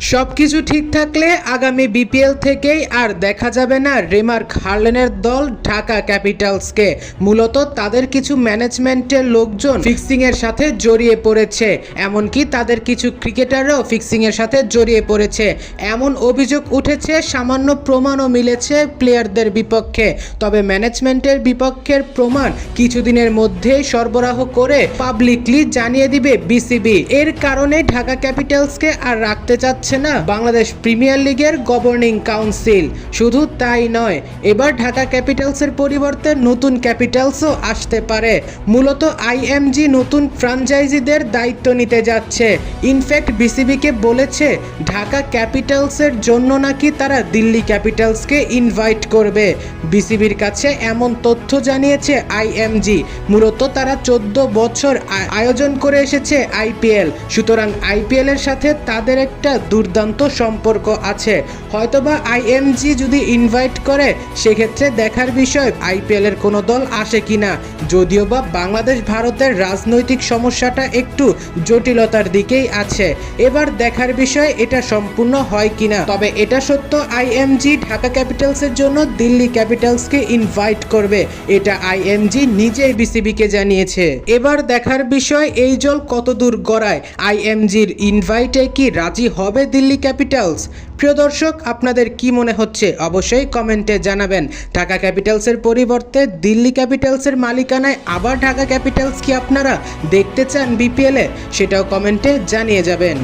সবকিছু ঠিক থাকলে আগামী বিপিএল থেকেই আর দেখা যাবে না রেমার হার্লেনের দল ঢাকা ক্যাপিটালসকে। মূলত তাদের কিছু ম্যানেজমেন্টের লোকজন ফিক্সিং এর সাথে জড়িয়ে পড়েছে, এমনকি তাদের কিছু ক্রিকেটাররাও ফিক্সিং এর সাথে জড়িয়ে পড়েছে। এমন অভিযোগ উঠেছে, সামান্য প্রমাণও মিলেছে প্লেয়ারদের বিপক্ষে। তবে ম্যানেজমেন্টের বিপক্ষের প্রমাণ কিছুদিনের মধ্যেই সরবরাহ করে পাবলিকলি জানিয়ে দিবে বিসিবি। এর কারণে ঢাকা ক্যাপিটালসকে আর রাখতে চাচ্ছে না, বাংলাদেশ প্রিমিয়ার লিগের গভর্নিং কাউন্সিল শুধু তাই নয়, এবার ঢাকা ক্যাপিটালসের পরিবর্তে নতুন ক্যাপিটালসও আসতে পারে। মূলত আইএমজি নতুন ফ্রাঞ্চাইজিদের দায়িত্ব নিতে যাচ্ছে। ইনফ্যাক্ট বিসিবিকে বলেছে, ঢাকা ক্যাপিটালসের জন্য নাকি তারা দিল্লি ক্যাপিটালসকে ইনভাইট করবে। বিসিবির কাছে এমন তথ্য জানিয়েছে আইএমজি মূলত তারা চোদ্দ বছর আয়োজন করে এসেছে আইপিএল সুতরাং আইপিএল এর সাথে তাদের একটা দুর্দান্ত সম্পর্ক আছে। হয়তোবা আইএমজি যদি ইনভাইট করে, সেক্ষেত্রে দেখার বিষয় আইপিএল এর কোনো দল আসে কিনা যদিও বা বাংলাদেশ ভারতের রাজনৈতিক সমস্যাটা একটু জটিলতার দিকেই আছে। এবার দেখার বিষয় এটা সম্পূর্ণ হয় কিনা তবে এটা সত্য আইএমজি ঢাকা ক্যাপিটালসের জন্য দিল্লি ক্যাপিটালসকে ইনভাইট করবে। এটা আইএমজি নিজেই বিসিবিকে জানিয়েছে। এবার দেখার বিষয়, এই জল কতদূর গড়ায়? আইএমজির ইনভাইটে কি রাজি হবে দিল্লি ক্যাপিটালস। প্রিয় দর্শক, আপনাদের কি মনে হচ্ছে? অবশ্যই কমেন্টে জানাবেন। ঢাকা ক্যাপিটালসের পরিবর্তে দিল্লি ক্যাপিটালসের মালিকানায় আবার ঢাকা ক্যাপিটালস কি আপনারা দেখতে চান বিপিএলে? সেটাও কমেন্টে জানিয়ে যাবেন।